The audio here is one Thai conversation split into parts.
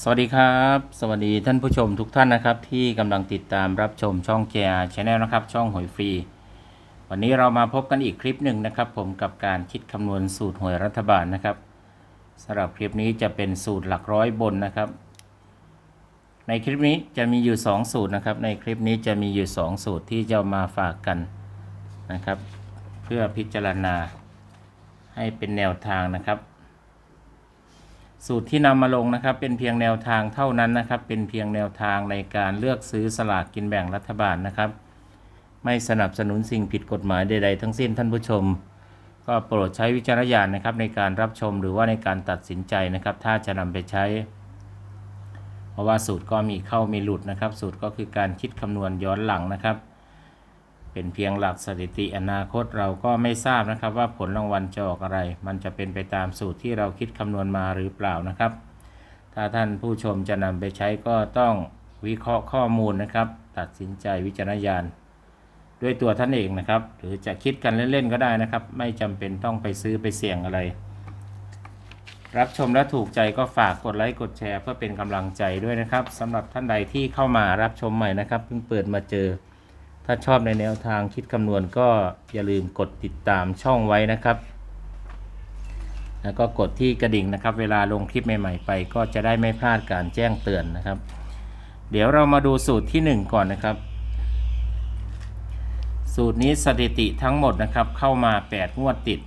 สวัสดีครับ สวัสดีท่านผู้ชมทุกท่านนะครับ ที่กำลังติดตามรับชมช่อง JR Channel นะครับ ช่องหวยฟรี วันนี้เรามาพบกันอีกคลิปหนึ่งนะครับ ผมกับการคิดคำนวณสูตรหวยรัฐบาลนะครับสำหรับคลิปนี้จะเป็นสูตรหลักร้อยบนนะครับ ในคลิปนี้จะมีอยู่ 2 สูตรนะครับ ในคลิปนี้จะมีอยู่ 2 สูตรที่จะมาฝากกันนะครับ เพื่อพิจารณาให้เป็นแนวทางนะครับ สูตรที่นำมาลงนะครับ เป็นเพียงแนวทางเท่านั้นนะครับ เป็นเพียงแนวทางในการเลือกซื้อสลากกินแบ่งรัฐบาลนะครับ ไม่สนับสนุนสิ่งผิดกฎหมายใด ๆ ทั้งสิ้นท่านผู้ชม ก็โปรดใช้วิจารณญาณนะครับ ในการรับชมหรือว่าในการตัดสินใจนะครับ ถ้าจะนำไปใช้ เพราะว่าสูตรก็มีเข้ามีหลุดนะครับ สูตรก็คือการคิดคำนวณย้อนหลังนะครับ เป็นเพียงหลักสถิติอนาคตเราก็ไม่ทราบนะครับว่าผลรางวัลจะออกอะไร มันจะเป็นไปตามสูตรที่เราคิดคำนวณมาหรือเปล่านะครับ ถ้าท่านผู้ชมจะนำไปใช้ก็ต้องวิเคราะห์ข้อมูลนะครับ ตัดสินใจวิจารณญาณด้วยตัวท่านเองนะครับ หรือจะคิดกันเล่นๆก็ได้นะครับ ไม่จำเป็นต้องไปซื้อไปเสี่ยงอะไร รับชมและถูกใจก็ฝากกดไลค์กดแชร์ เพื่อเป็นกำลังใจด้วยนะครับสำหรับท่านใดที่เข้ามารับชมใหม่นะครับเพิ่งเปิดมาเจอ ถ้าชอบในแนวทางคิดคำนวณก็อย่าลืมกดติดตามช่องไว้นะครับ แล้วก็กดที่กระดิ่งนะครับ เวลาลงคลิปใหม่ๆไป ก็จะได้ไม่พลาดการแจ้งเตือนนะครับ เดี๋ยวเรามาดูสูตรที่ 1 ก่อนนะครับ สูตรนี้สถิติทั้งหมดนะครับเข้ามา 8 งวดติด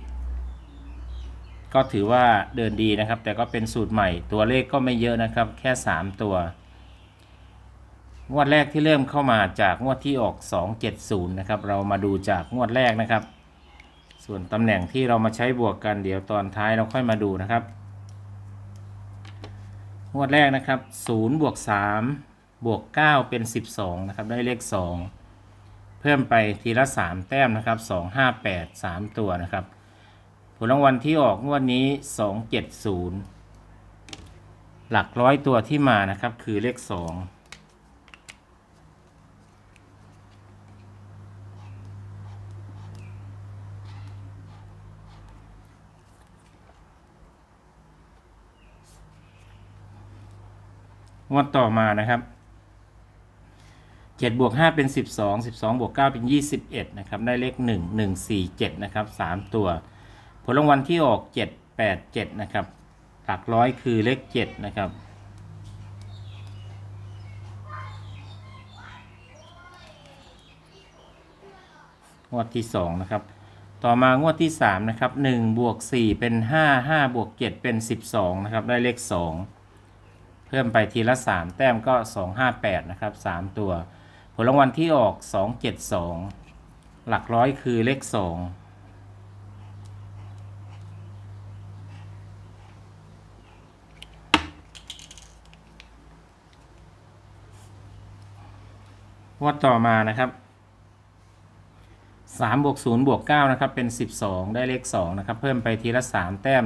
ก็ถือว่าเดินดีนะครับ แต่ก็เป็นสูตรใหม่ตัวเลขก็ไม่เยอะนะครับ แค่ 3 ตัว งวดแรกที่เริ่มเข้ามาจากงวดที่ออก 270 นะครับ เรามาดูจากงวดแรกนะครับ ส่วนตำแหน่งที่เรามาใช้บวกกันเดี๋ยวตอนท้ายเราค่อยมาดูนะครับ งวดแรกนะครับ0บวก3บวก9เป็น 12 นะครับ ได้เลข 2 เพิ่มไปทีละ 3 แต้มนะครับ 2 5 8 3 ตัวนะครับ ผลรางวัลที่ออกงวดนี้ 270 หลักร้อยตัวที่มานะครับคือเลข 2 งวดต่อมานะครับเจ็ดบวกห้าเป็นสิบสองสิบสองบวกเก้าเป็นยี่สิบเอ็ดนะครับ ได้เลขหนึ่งหนึ่งสี่เจ็ดนะครับสามตัว ผลรางวัลที่ออกเจ็ดแปดเจ็ดนะครับ หลักร้อยคือเลขเจ็ดนะครับงวดที่สองนะครับ ต่อมางวดที่สามนะครับหนึ่งบวกสี่เป็นห้าห้าบวกเจ็ดเป็นสิบสองนะครับ ได้เลขสอง พิ่มไปทีละ 3 แต้มก็ 258 นะครับ 3 ตัว ผลรางวัลที่ออก 272 หลักร้อยคือเลข 2วัดต่อมานะครับ3บวก0บวก9นะครับ เป็น 12 ได้เลข 2 นะครับ เพิ่มไปทีละ 3 แต้ม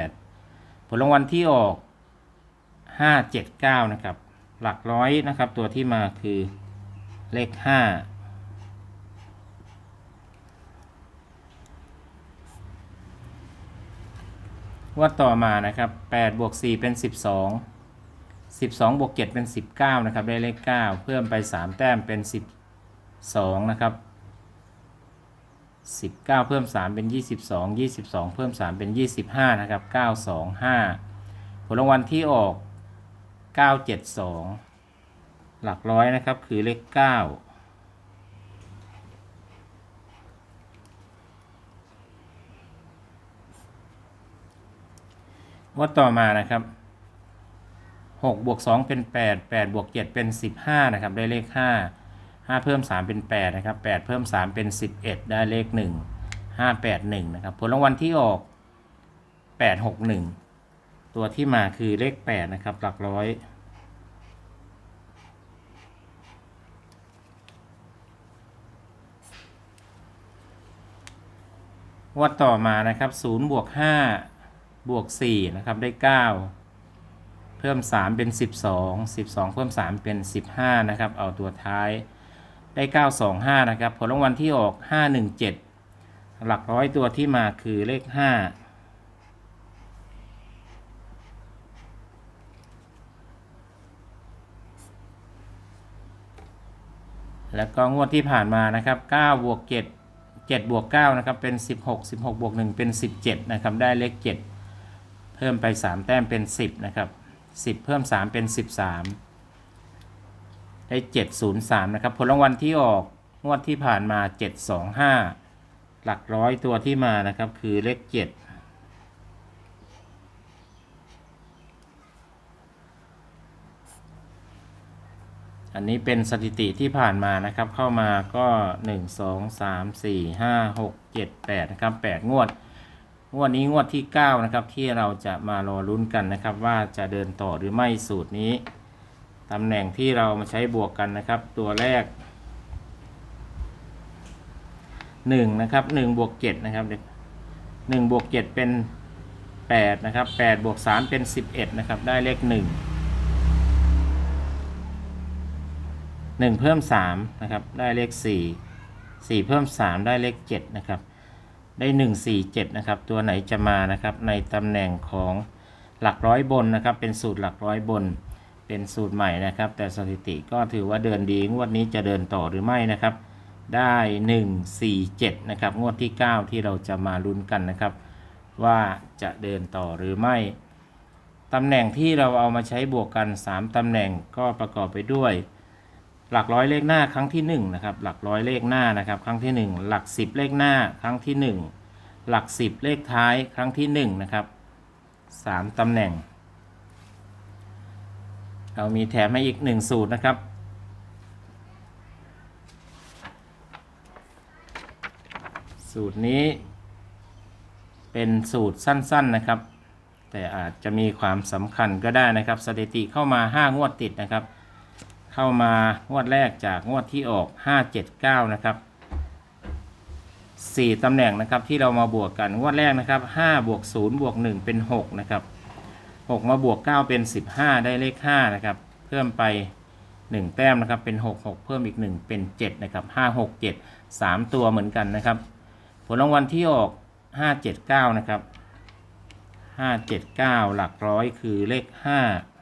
258 ผลรางวัลที่ออก ห้าเจ็ดเก้านะครับ หลักร้อยนะครับ ตัวที่มาคือเลขห้าวัดต่อมานะครับแปดบวกสี่เป็นสิบสองสิบสองบวกเจ็ดเป็นสิบเก้านะครับ ได้เลขเก้าเพิ่มไปสามแต้มเป็นสิบสองนะครับสิบเก้าเพิ่มสามเป็นยี่สิบสองยี่สิบสองเพิ่มสามเป็นยี่สิบห้านะครับเก้าสองห้าผลรางวัลที่ออก 972 หลักร้อยนะครับคือเลข 9 วัดต่อมานะครับ 6 บวก 2 เป็น 8 8 บวก 7 เป็น 15 นะครับ ได้เลข 5 5 เพิ่ม 3 เป็น 8 นะครับ 8 เพิ่ม 3 เป็น 11 ได้เลข 1 5 8 1 นะครับ ผลรางวัลที่ออก 861 ตัวที่มาคือเลข 8 นะครับ หลักร้อย วัดต่อมานะครับ0บวก5บวก4นะครับ ได้ 9 เพิ่ม 3 เป็น 12 12 เพิ่ม 3 เป็น 15 นะครับ เอาตัวท้ายได้ 925 นะครับ ผลรางวัลที่ออก 517 หลักร้อยตัวที่มาคือเลข 5 แล้วก็งวดที่ผ่านมานะครับ9บวก7 7บวก9นะครับเป็น 16 16บวก1เป็น 17นะครับได้เลข 7 เพิ่มไป 3 แต้มเป็น 10นะครับ10 เพิ่ม 3 เป็น 13 ได้ 703นะครับผลรางวัลที่ออกงวดที่ผ่านมา 725 หลักร้อยตัวที่มานะครับคือเลข 7 อันนี้เป็นสถิติที่ผ่านมานะครับ เข้ามาก็ 1 2 3 4 5 6 7 8นะครับ8 งวด งวดนี้งวดที่ 9 นะครับ ที่เราจะมารอลุ้นกันนะครับ ว่าจะเดินต่อหรือไม่สูตรนี้ตำแหน่งที่เรามาใช้บวกกันนะครับ ตัวแรก 1 นะครับ1บวก7นะครับ1บวก7เป็น8นะครับ8บวก3เป็น 11 นะครับ ได้เลข 1 1 เพิ่ม3นะครับได้เลข 4 4 เพิ่ม 3 ได้เลข7นะครับได้ 1 4 7นะครับตัวไหนจะมานะครับในตำแหน่งของหลักร้อยบนนะครับเป็นสูตรหลักร้อยบน เป็นสูตรใหม่นะครับ แต่สถิติก็ถือว่าเดินดีงวดนี้จะเดินต่อหรือไม่นะครับ ได้ 1 4 7นะครับงวดที่ 9 ที่เราจะมาลุ้นกันนะครับ ว่าจะเดินต่อหรือไม่ตำแหน่งที่เราเอามาใช้บวกกัน 3ตำแหน่งก็ประกอบไปด้วย หลักร้อยเลขหน้าครั้งที่1นะครับหลักร้อยเลขหน้านะครับครั้งที่ 1 หลัก 10 เลขหน้าครั้งที่ 1 หลัก 10 เลขท้ายครั้งที่1นะครับ3ตำแหน่ง เรามีแถมให้อีก 1 สูตรนะครับสูตรนี้เป็นสูตรสั้นๆนะครับ แต่อาจจะมีความสำคัญก็ได้นะครับ สถิติเข้ามา 5 งวดติดนะครับ เข้ามางวดแรกจากงวดที่ออก 579 นะครับ 4ตำแหน่งนะครับที่เรามาบวกกันงวดแรกนะครับ5บวก0บวก1เป็น6นะครับ6มาบวก 9 เป็น 15 ได้เลข5นะครับเพิ่มไป 1 แต้มนะครับเป็น 6 6 เพิ่มอีก 1 เป็น 7 นะครับ 5 6 7 3 ตัวเหมือนกันนะครับ ผลรางวัลที่ออก 579 นะครับ 579 หลักร้อยคือเลข 5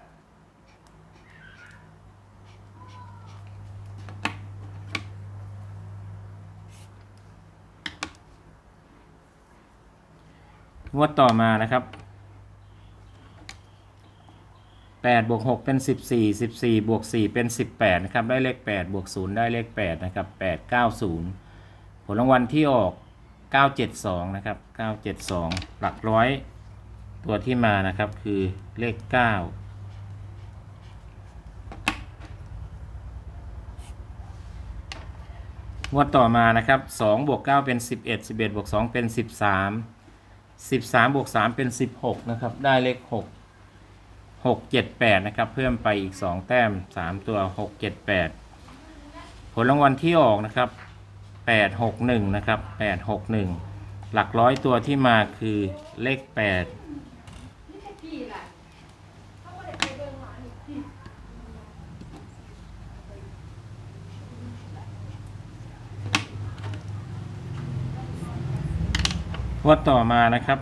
งวดต่อมานะครับ8บวก6เป็น 14 14บวก4เป็น 18นะครับได้เลข8บวก0ได้เลข8นะครับ890 ผลรางวัลที่ออก 972นะครับ972 หลักร้อยตัวที่มานะครับคือเลข 9 งวดต่อมานะครับ2บวก9เป็น 11 11บวก2เป็น 13 13บวก3เป็น 16 นะครับ ได้เลข 6 6 7 8 นะครับ เพิ่มไปอีก 2 แต้ม 3 ตัว 6 7 8 ผลรางวัลที่ออกนะครับ 8 6 1 นะครับ 8 6 1 หลักร้อยตัวที่มาคือเลข 8 งวดต่อมานะครับ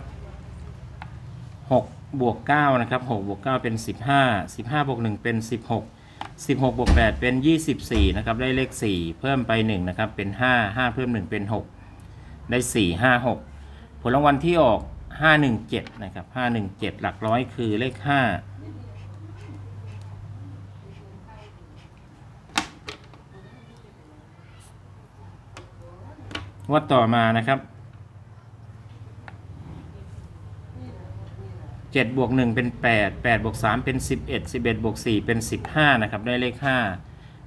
6บวก9นะครับ6บวก9เป็น15 15บวก1เป็น 16 16บวก8เป็น 24นะครับได้เลข 4 เพิ่มไป1นะครับเป็น 5 5 เพิ่ม 1 เป็น 6 ได้ 4 5 6 ผลรางวัลที่ออก 517นะครับ517 หลักร้อยคือเลข5งวดต่อมานะครับ เจ็ดบวกหนึ่งเป็นแปดแปดบวกสามเป็นสิบเอ็ดสิบเอ็ดบวกสี่เป็นสิบห้านะครับ ได้เลขห้า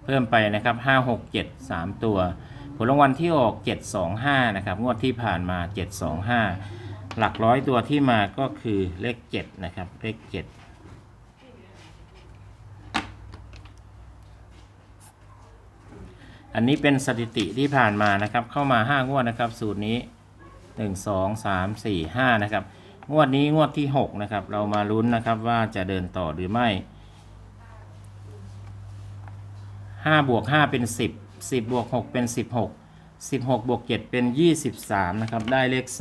เพิ่มไปนะครับห้าหกเจ็ดสามตัว ผลรางวัลที่ออกเจ็ดสองห้านะครับ งวดที่ผ่านมาเจ็ดสองห้าหลักร้อยตัวที่มาก็คือเลขเจ็ดนะครับ เลขเจ็ดอันนี้เป็นสถิติที่ผ่านมานะครับ เข้ามาห้างวดนะครับ สูตรนี้หนึ่งสองสามสี่ห้านะครับ งวดนี้งวดที่ 6 นะครับ เรามาลุ้นนะครับว่าจะเดินต่อหรือไม่5บวก5เป็น 10 10บวก6เป็น 16 16บวก7เป็น 23 นะครับ ได้เลข3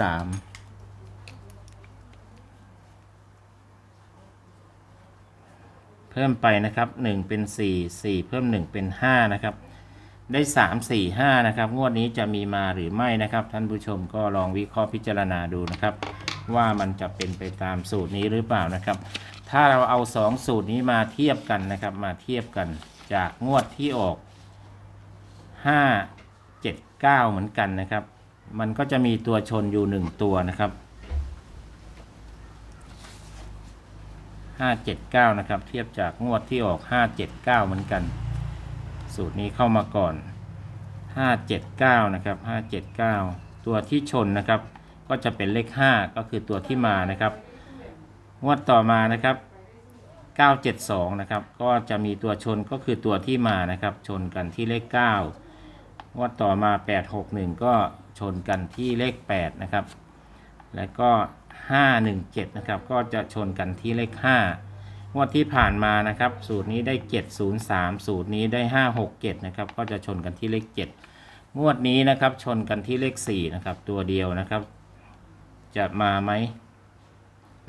เพิ่มไปนะครับ 1 เป็น 4 4 เพิ่ม 1 เป็น 5 นะครับ ได้สามสี่ห้านะครับ งวดนี้จะมีมาหรือไม่นะครับ ท่านผู้ชมก็ลองวิเคราะห์พิจารณาดูนะครับ ว่ามันจะเป็นไปตามสูตรนี้หรือเปล่านะครับ ถ้าเราเอาสองสูตรนี้มาเทียบกันนะครับมาเทียบกันจากงวดที่ออกห้าเจ็ดเก้าเหมือนกันนะครับ มันก็จะมีตัวชนอยู่หนึ่งตัวนะครับห้าเจ็ดเก้านะครับ เทียบจากงวดที่ออกห้าเจ็ดเก้าเหมือนกัน สูตรนี้เข้ามาก่อน 579 นะครับ 579 ตัวที่ชนนะครับ ก็จะเป็นเลข 5 ก็คือตัวที่มานะครับงวดต่อมานะครับ 972 นะครับ ก็จะมีตัวชนก็คือตัวที่มานะครับ ชนกันที่เลข 9 งวดต่อมา 861 ก็ชนกันที่เลข 8 นะครับ แล้วก็ 517 นะครับ ก็จะชนกันที่เลข 5 งวดที่ผ่านมานะครับ สูตรนี้ได้ 703 สูตรนี้ได้ 567 นะครับ ก็จะชนกันที่เลข 7 งวดนี้นะครับ ชนกันที่เลข 4 นะครับ ตัวเดียวนะครับ จะมาไหม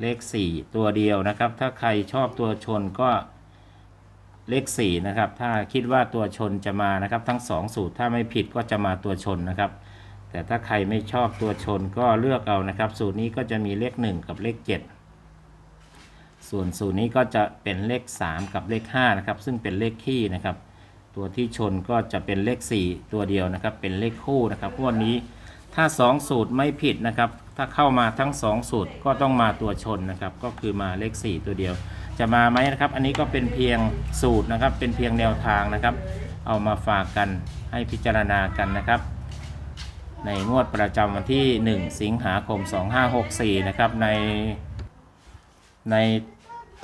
เลข 4 ตัวเดียวนะครับ ถ้าใครชอบตัวชนก็เลข 4 นะครับ ถ้าคิดว่าตัวชนจะมานะครับ ทั้ง 2 สูตรถ้าไม่ผิดก็จะมาตัวชนนะครับ แต่ถ้าใครไม่ชอบตัวชนก็เลือกเอานะครับ สูตรนี้ก็จะมีเลข 1 กับเลข 7 ส่วนสูตรนี้ก็จะเป็นเลข 3 กับเลข5นะครับ ซึ่งเป็นเลขคี่นะครับ ตัวที่ชนก็จะเป็นเลข 4 ตัวเดียวนะครับ เป็นเลขคู่นะครับงวันนี้ถ้า 2 สูตรไม่ผิดนะครับ ถ้าเข้ามาทั้ง 2 สูตรก็ต้องมาตัวชนนะครับ ก็คือมาเลข 4 ตัวเดียว จะมาไหมนะครับ อันนี้ก็เป็นเพียงสูตรนะครับ เป็นเพียงแนวทางนะครับ เอามาฝากกันให้พิจารณากันนะครับ ในงวดประจำวันที่ 1 สิงหาคม 2564 นะครับ ในใน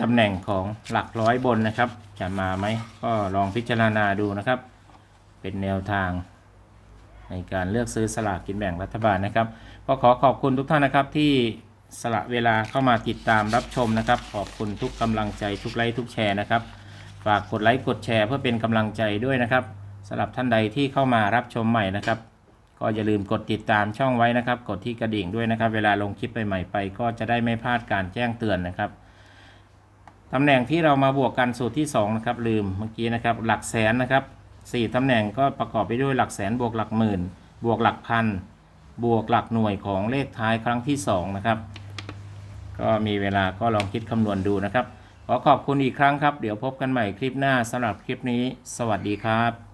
ตำแหน่งของหลักร้อยบนนะครับ จะมาไหมก็ลองพิจารณาดูนะครับ เป็นแนวทาง ในการเลือกซื้อสลากกินแบ่งรัฐบาลนะครับ ก็ขอขอบคุณทุกท่านนะครับที่สละเวลาเข้ามาติดตามรับชมนะครับ ขอบคุณทุกกำลังใจทุกไลค์ทุกแชร์นะครับฝากกดไลค์กดแชร์เพื่อเป็นกำลังใจด้วยนะครับสำหรับท่านใดที่เข้ามารับชมใหม่นะครับ ก็อย่าลืมกดติดตามช่องไว้นะครับ กดที่กระดิ่งด้วยนะครับ เวลาลงคลิปใหม่ๆไป ก็จะได้ไม่พลาดการแจ้งเตือนนะครับตำแหน่งที่เรามาบวกกันสูตรที่2นะครับลืมเมื่อกี้นะครับหลักแสนนะครับ 4ตำแหน่งก็ประกอบไปด้วยหลักแสนบวกหลักหมื่น บวกหลักพัน บวกหลักหน่วยของเลขท้ายครั้งที่ 2 นะครับ ก็มีเวลาก็ลองคิดคำนวณดูนะครับ ขอขอบคุณอีกครั้งครับ เดี๋ยวพบกันใหม่คลิปหน้าสำหรับคลิปนี้ สวัสดีครับ